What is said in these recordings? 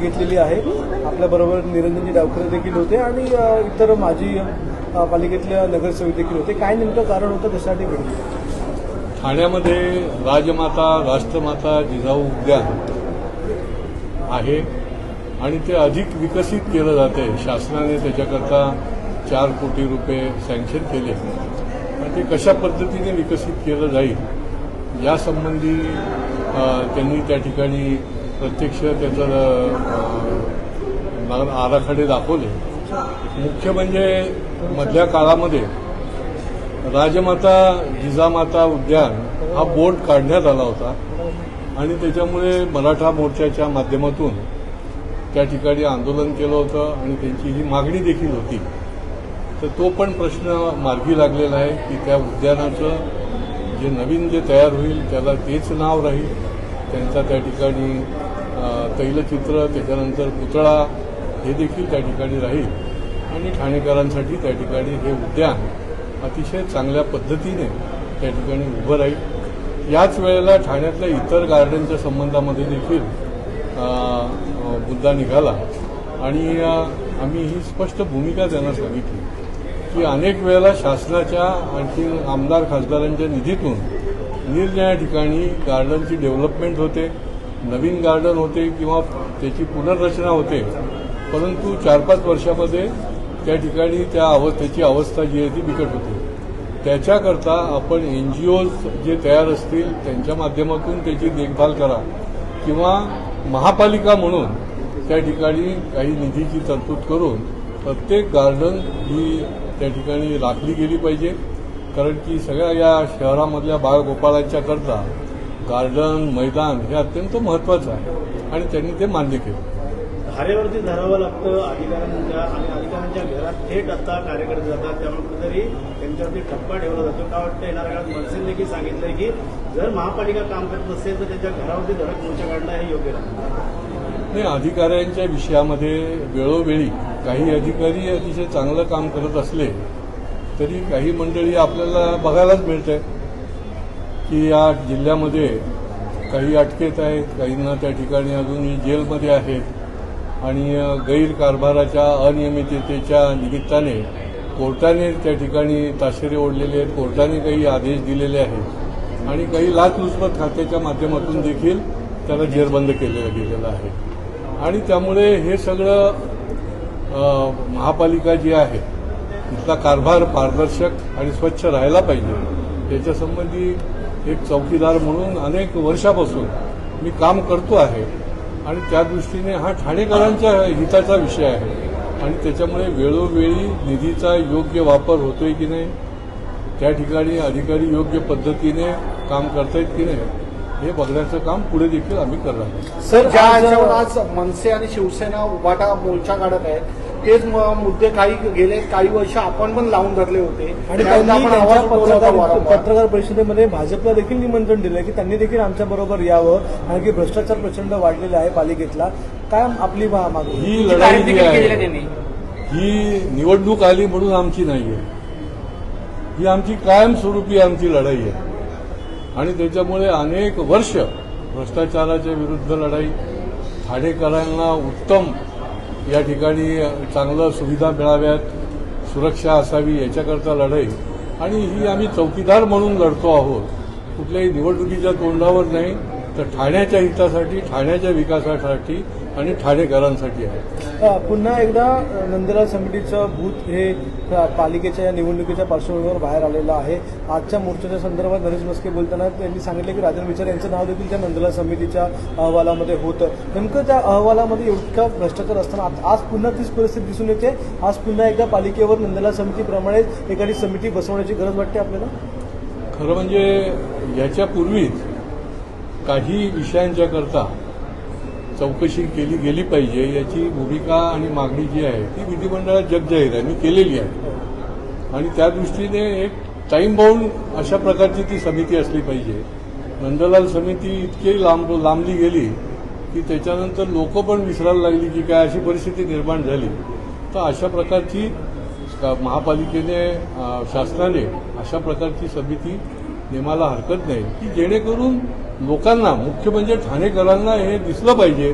घेतलेली आहे. आपल्याबरोबर निरंजनजी डावकर देखील होते आणि इतर माजी पालिकेतल्या नगरसेवक देखील होते. काय नेमकं कारण होतं कशासाठी घडलं ठाण्यामध्ये राजमाता राष्ट्रमाता जिजाऊ उद्यान आहे आणि ते अधिक विकसित केलं जाते. शासनाने त्याच्याकरता चार कोटी रुपये सँक्शन केले. आणि ते कशा पद्धतीने विकसित केलं जाईल यासंबंधी त्यांनी त्या ठिकाणी प्रत्यक्ष त्याचं आराखडे दाखवले. मुख्य म्हणजे मधल्या काळामध्ये राजमाता जिजामाता उद्यान हा बोर्ड काढण्यात आला होता. आणि त्याच्यामुळे मराठा मोर्चाच्या माध्यमातून त्या ठिकाणी आंदोलन केलं होतं आणि त्यांची ही मागणी देखील होती. तर तो पण प्रश्न मार्गी लागलेला आहे की त्या उद्यानाचं जे नवीन जे तयार होईल त्याला तेच नाव राहील त्यांचा त्या ठिकाणी तैलचित्र त्याच्यानंतर पुतळा हे देखील त्या ठिकाणी राहील. आणि ठाणेकरांसाठी त्या ठिकाणी हे उद्यान अतिशय चांगल्या पद्धतीने त्या ठिकाणी उभं राहील. याच वेळेला ठाण्यातल्या इतर गार्डनच्या संबंधामध्ये देखील मुद्दा निघाला. आणि आम्ही ही स्पष्ट भूमिका त्यांना सांगितली की अनेक वेळेला शासनाच्या आणखी आमदार खासदारांच्या निधीतून निरनिराळ्या ठिकाणी गार्डनची डेव्हलपमेंट होते. नवीन गार्डन होते किंवा त्याची पुनर्रचना होते परंतु चार पाच वर्षामध्ये त्या ठिकाणी त्या अव त्याची अवस्था जी आहे ती बिकट होते. त्याच्याकरता आपण एन जी ओज जे तयार असतील त्यांच्या माध्यमातून त्याची देखभाल करा किंवा महापालिका म्हणून त्या ठिकाणी काही निधीची तरतूद करून प्रत्येक गार्डन ही त्या ठिकाणी राखली गेली पाहिजे. कारण की सगळ्या या शहरामधल्या बाळगोपाळांच्या करता गार्डन मैदान हे अत्यंत महत्त्वाचं आहे. आणि त्यांनी ते मान्य केलं. धारेवरती धरावं लागतं. अधिकाऱ्यांच्या आणि अधिकाऱ्यांच्या घरात थेट आता कार्यकर्ते जातात. त्यामुळे कुठेतरी त्यांच्यावरती ठप्पा ठेवला जातो. का वाटतं येणाऱ्या काळात मनसेने देखील सांगितलंय की जर महापालिका काम करत असेल तर त्यांच्या घरावरती धडक मोर्चा काढणं हे योग्य नाही. नाही अधिकाऱ्यांच्या विषयामध्ये वेळोवेळी काही अधिकारी अतिशय चांगलं काम करत असले तरी काही मंडळी आपल्याला बघायलाच मिळत की या जिल्ह्यामध्ये काही अटकेत आहेत काहींना त्या ठिकाणी अजूनही जेलमध्ये आहेत. आणि गैरकारभाराच्या अनियमिततेच्या निमित्ताने कोर्टाने त्या ठिकाणी ताशेरे ओढलेले आहेत कोर्टाने काही आदेश दिलेले आहेत. आणि काही लाचलुचपत खात्याच्या माध्यमातून देखील त्याला जेरबंद केलेलं गेलेलं आहे. आणि त्यामुळे हे सगळं महापालिका जी आहे तिथला कारभार पारदर्शक आणि स्वच्छ राहायला पाहिजे. याच्यासंबंधी एक चौकीदार म्हणून अनेक वर्षापासून मी काम करतो आहे. आणि त्या दृष्टीने हा ठाणेकरांच्या हिताचा विषय आहे. आणि त्याच्यामुळे वेळोवेळी निधीचा योग्य वापर होतोय की नाही त्या ठिकाणी अधिकारी योग्य पद्धतीने काम करतायत की नाही हे बघण्याचं काम पुढे देखील आम्ही करणार आहोत. सर ज्या आज मनसे आणि शिवसेना उभाटा मोर्चा काढत आहेत. तेच मुद्दे काही गेले काही वर्ष आपण पण लावून धरले होते. आणि पत्रकार परिषदेमध्ये भाजपला देखील निमंत्रण दिलंय की त्यांनी देखील आमच्या बरोबर यावं कारण की भ्रष्टाचार प्रचंड वाढलेला आहे पालिकेतला. काय आपली मागणी ही लढाई जी आहे ही निवडणूक आली म्हणून आमची नाही आहे. ही आमची कायमस्वरूपी आमची लढाई आहे. आणि त्याच्यामुळे अनेक वर्ष भ्रष्टाचाराच्या विरुद्ध लढाई ठाणेकरांना उत्तम या ठिकाणी चांगलं सुविधा मिळाव्यात सुरक्षा असावी याच्याकरता लढाई. आणि ही आम्ही चौकीदार म्हणून लढतो आहोत. कुठल्याही निवडणुकीच्या तोंडावर नाही तर ठाण्याच्या हितासाठी ठाण्याच्या विकासासाठी आणि ठाणेकरांसाठी आहे. पुन्हा एकदा अ, नंदलाल समितीचं भूत हे पालिकेच्या या निवडणुकीच्या पार्श्वभूमीवर बाहेर आलेलं आहे. आजच्या मोर्चाच्या संदर्भात नरेश मस्के बोलताना त्यांनी सांगितलं की राजन विचार यांचं नाव देखील त्या नंदलाल समितीच्या अहवालामध्ये होतं. नेमकं त्या अहवालामध्ये इतका भ्रष्टाचार असताना आज पुन्हा तीच परिस्थिती दिसून येते. आज पुन्हा एकदा पालिकेवर नंदलाल समितीप्रमाणे एखादी समिती बसवण्याची गरज वाटते आपल्याला? खरं म्हणजे याच्यापूर्वीच काही विषयांच्या करता चौकशी केली गेली पाहिजे याची भूमिका आणि मागणी जी आहे ती विधिमंडळात जगजाहीर आहे मी केलेली आहे. आणि त्या दृष्टीने एक टाईम बाउंड अशा प्रकारची ती समिती असली पाहिजे. नंदलाल समिती इतकी लांब लांबली गेली की त्याच्यानंतर लोक पण विसरायला लागली की काय अशी परिस्थिती निर्माण झाली. तर अशा प्रकारची महापालिकेने शासनाने अशा प्रकारची समिती नेमायला हरकत नाही की जेणेकरून लोकांना मुख्य म्हणजे ठाणेकरांना हे दिसलं पाहिजे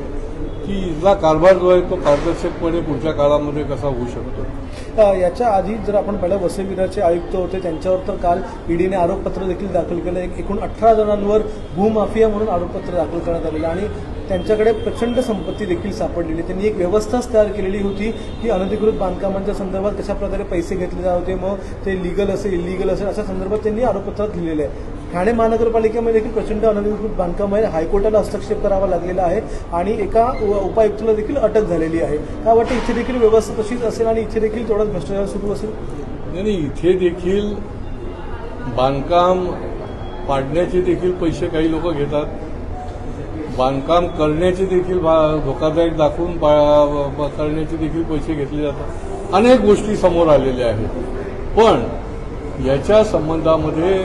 की इथला कारभार जो आहे तो पारदर्शकपणे पुढच्या काळामध्ये कसा होऊ शकतो. याच्या आधी जर आपण पहिल्या वसईविराचे आयुक्त होते त्यांच्यावर तर काल ईडीने आरोपपत्र देखील दाखल केलं. एक एकूण अठरा जणांवर भूमाफिया म्हणून आरोपपत्र दाखल करण्यात आलेलं आणि त्यांच्याकडे प्रचंड संपत्ती देखील सापडलेली. त्यांनी एक व्यवस्थाच तयार केलेली होती की अनधिकृत बांधकामांच्या संदर्भात कशा प्रकारे पैसे घेतले जात होते मग ते लिगल असेल इलिगल असेल अशा संदर्भात त्यांनी आरोपपत्रात लिहिलेलं आहे. ठाणे महानगरपालिकेमध्ये देखील प्रचंड अनधिकृत बांधकाम आहे हायकोर्टाला हस्तक्षेप करावा लागलेला आहे आणि एका उपायुक्ताला देखील अटक झालेली आहे. काय वाटतं इथे देखील व्यवस्था तशीच असेल आणि इथे देखील तेवढाच भ्रष्टाचार सुरू असेल? नाही इथे देखील बांधकाम पाडण्याचे देखील पैसे काही लोक घेतात. बांधकाम करण्याचे देखील धोकादायक दाखवून करण्याचे देखील पैसे घेतले जातात. अनेक गोष्टी समोर आलेल्या आहेत. पण याच्या संबंधामध्ये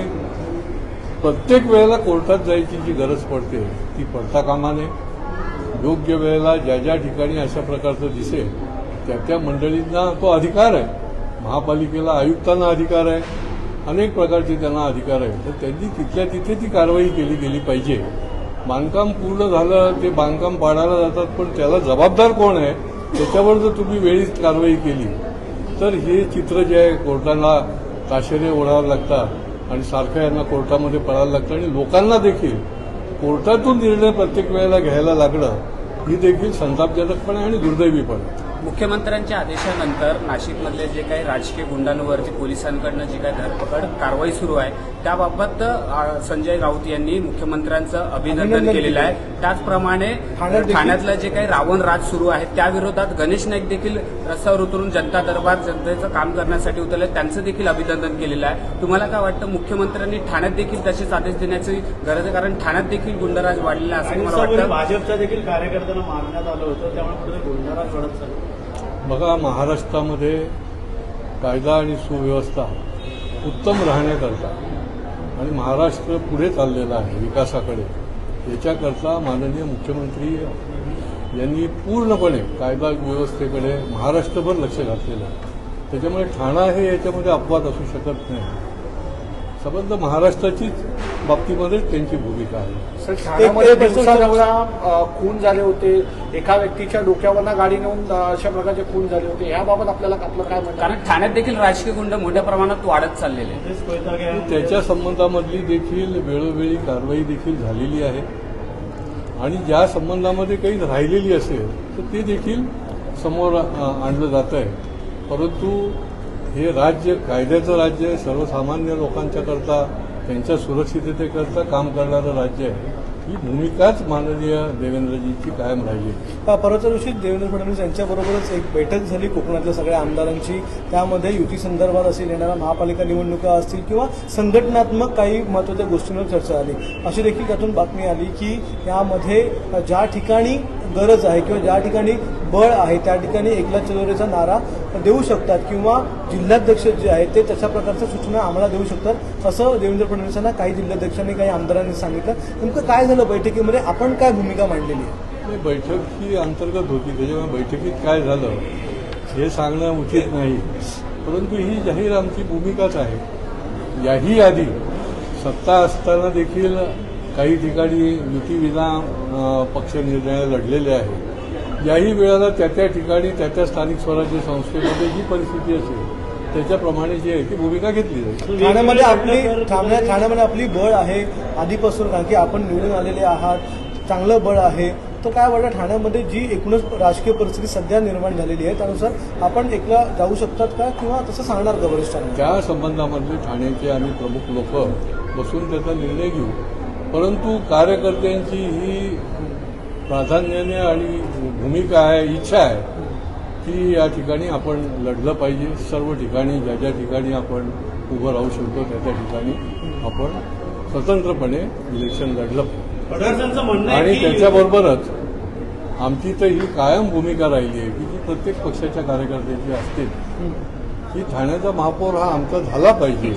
प्रत्येक वेळेला कोर्टात जायची जी गरज पडते ती पडता कामा नये योग्य वेळेला ज्या ज्या ठिकाणी अशा प्रकारचं दिसेल त्या त्या मंडळींना तो अधिकार आहे. महापालिकेला आयुक्तांना अधिकार आहे. अनेक प्रकारचे त्यांना अधिकार आहे तर त्यांनी तिथल्या तिथे ती कारवाई केली गेली पाहिजे. बांधकाम पूर्ण झालं ते बांधकाम पाडायला जातात पण त्याला जबाबदार कोण आहे? त्याच्यावर जर तुम्ही वेळीच कारवाई केली तर हे चित्र जे आहे कोर्टाला ताशेरे ओढावं लागतात. आणि सारखं यांना कोर्टामध्ये पळायला लागतं आणि लोकांना देखील कोर्टातून निर्णय प्रत्येक वेळेला घ्यायला लागणं ही देखील संतापजनक पण आहे आणि दुर्दैवी पण. आहे मुख्यमंत्र्यांच्या आदेशानंतर नाशिकमधले जे काही राजकीय गुंडांवरती पोलिसांकडनं जी काही धरपकड कारवाई सुरू आहे त्याबाबत संजय राऊत यांनी मुख्यमंत्र्यांचं अभिनंदन केलेलं आहे. त्याचप्रमाणे ठाण्यातलं जे काही रावण राज सुरू आहे त्या विरोधात गणेश नाईक देखील रस्त्यावर उतरून जनता दरबार जनतेचं काम करण्यासाठी उतरले त्यांचं देखील अभिनंदन केलेलं आहे. तुम्हाला काय वाटतं मुख्यमंत्र्यांनी ठाण्यात देखील तसेच आदेश देण्याची गरज आहे? कारण ठाण्यात देखील गुंडराज वाढलेला असं मला वाटतं. भाजपच्या देखील कार्यकर्त्यांना मारण्यात आलं होतं त्यामुळे गुंडाराज वाढत चालला. बघा महाराष्ट्रामध्ये कायदा आणि सुव्यवस्था उत्तम राहण्याकरता आणि महाराष्ट्र पुढे चाललेला आहे विकासाकडे याच्याकरता माननीय मुख्यमंत्री यांनी पूर्णपणे कायदा व्यवस्थेकडे महाराष्ट्रभर लक्ष घातलेलं आहे. त्याच्यामुळे ठाणा हे याच्यामध्ये अपवाद असू शकत नाही. संबंध महाराष्ट्राचीच बाबतीमध्येच त्यांची भूमिका आहे. ठाण्यामध्ये दिवसाढवळा खून झाले होते. एका व्यक्तीच्या डोक्यावरनं गाडी नेऊन अशा प्रकारचे खून झाले होते. याबाबत आपल्याला आपलं काय म्हणणं आहे? कारण ठाण्यात देखील राजकीय गुंड मोठ्या प्रमाणात वाढत चाललेले त्याच्या संबंधामधली देखील वेळोवेळी कारवाई देखील झालेली आहे. आणि ज्या संबंधामध्ये काही राहिलेली असेल तर ते देखील समोर आणलं जात आहे. परंतु हे राज्य कायद्याचं राज्य आहे. सर्वसामान्य लोकांच्या करता त्यांच्या सुरक्षिततेकरता काम करणारं राज्य आहे. ही भूमिकाच माननीय देवेंद्रजींची कायम राहिली परवाच्या दिवशी देवेंद्र फडणवीस यांच्याबरोबरच एक बैठक झाली कोकणातल्या सगळ्या आमदारांची त्यामध्ये युती संदर्भात असेल येणाऱ्या महापालिका निवडणुका असतील किंवा संघटनात्मक काही महत्त्वाच्या गोष्टींवर चर्चा झाली अशी देखील त्यातून बातमी आली की यामध्ये ज्या ठिकाणी गरज आहे किंवा ज्या ठिकाणी बळ आहे त्या ठिकाणी एकला चलोरेचा नारा देऊ शकतात किंवा जिल्हाध्यक्ष जे आहेत ते तशा प्रकारच्या सूचना आम्हाला देऊ शकतात. असं देवेंद्र फडणवीसांना काही जिल्हाध्यक्षांनी काही आमदारांनी सांगितलं. नेमकं काय झालं बैठकीमध्ये? आपण काय भूमिका मांडलेली आहे? बैठक ही अंतर्गत होती. त्याच्यामुळे बैठकीत काय झालं हे सांगणं उचित नाही. परंतु ही जाहीर आमची भूमिकाच आहे. याही आधी सत्ता असताना देखील काही ठिकाणी युतीविना पक्ष निर्णय लढलेले आहेत. याही वेळेला त्या त्या ठिकाणी त्या त्या स्थानिक स्वराज्य संस्थेमध्ये जी परिस्थिती असेल त्याच्याप्रमाणे जी आहे ती भूमिका घेतली जाईल. ठाण्यामध्ये आपली ठाण्या ठाण्यामध्ये आपली बळ आहे आधीपासून कारण की आपण निवडून आलेले आहात चांगलं बळ आहे. तर काय वाटतं ठाण्यामध्ये जी एकूणच राजकीय परिस्थिती सध्या निर्माण झालेली आहे त्यानुसार आपण एकला जाऊ शकतात का किंवा तसं सांगणार का वरिष्ठांना त्या संबंधामधले ठाण्याचे आम्ही प्रमुख लोक बसून त्याचा निर्णय घेऊ. परंतु कार्यकर्त्यांची ही प्राधान्याने आणि भूमिका आहे इच्छा आहे की या ठिकाणी आपण लढलं पाहिजे. सर्व ठिकाणी ज्या ज्या ठिकाणी आपण उभं राहू शकतो त्या त्या ठिकाणी आपण स्वतंत्रपणे इलेक्शन लढलं पाहिजे. फडणवीसांचं म्हणणं आहे आणि की त्याच्याबरोबरच आमची तर ही कायम भूमिका राहिली आहे की जी प्रत्येक पक्षाच्या कार्यकर्त्यांची असते की ठाण्याचा महापौर हा आमचा झाला पाहिजे.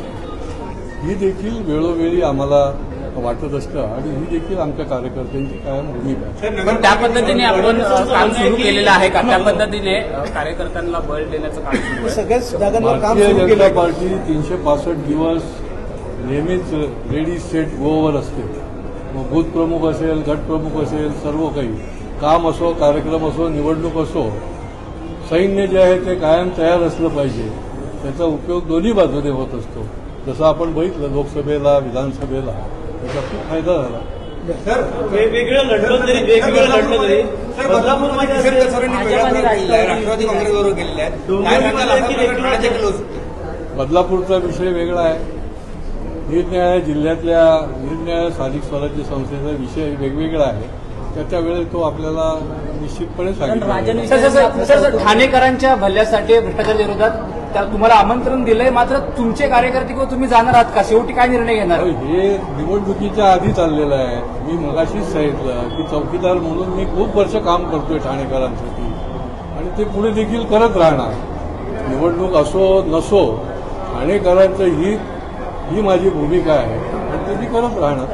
ही देखील वेळोवेळी आम्हाला वाटत असतं आणि ही देखील आमच्या कार्यकर्त्यांची कायम भूमिका आहे. पण त्या पद्धतीने आपण काम सुरू केलेलं आहे का? त्या पद्धतीने कार्यकर्त्यांना बळ देण्याचं काम सुरू आहे? सगळ्याच जागांवर काम भारतीय सुरू जनता केलं पार्टी तीनशे पासष्ट दिवस नेहमीच रेडी सेट गोवर असते. मग बूथ प्रमुख असेल गट प्रमुख असेल सर्व काही. काम असो कार्यक्रम असो निवडणूक असो सैन्य जे आहे ते कायम तयार असलं पाहिजे. त्याचा उपयोग दोन्ही बाजूने होत असतो. जसं आपण बघितलं लोकसभेला विधानसभेला. त्याचा खूप फायदा झाला वेगवेगळं लढलं तरी वेगवेगळं लढलं तरी. बदलापूरमध्ये राष्ट्रवादी काँग्रेसबरोबर गेलेले आहेत. बदलापूरचा विषय वेगळा आहे. निरनिराळ्या जिल्ह्यातल्या निरनिराळ्या स्थानिक स्वराज्य संस्थेचा विषय वेगवेगळा आहे. त्याच्या वेळेस तो आपल्याला निश्चितपणे सांगितला ठाणेकरांच्या भल्यासाठी भ्रष्टाचार विरोधात तुम्हाला आमंत्रण दिलंय मात्र तुमचे कार्यकर्ते किंवा तुम्ही जाणार आहात का शेवटी काय निर्णय घेणार हे निवडणुकीच्या आधी चाललेलं आहे मी मगाशीच सांगितलं की चौकीदार म्हणून मी खूप वर्ष काम करतोय ठाणेकरांसाठी आणि ते पुढे देखील करत राहणार निवडणूक असो नसो ठाणेकरांचं हित ही माझी भूमिका आहे आणि ते मी करत राहणार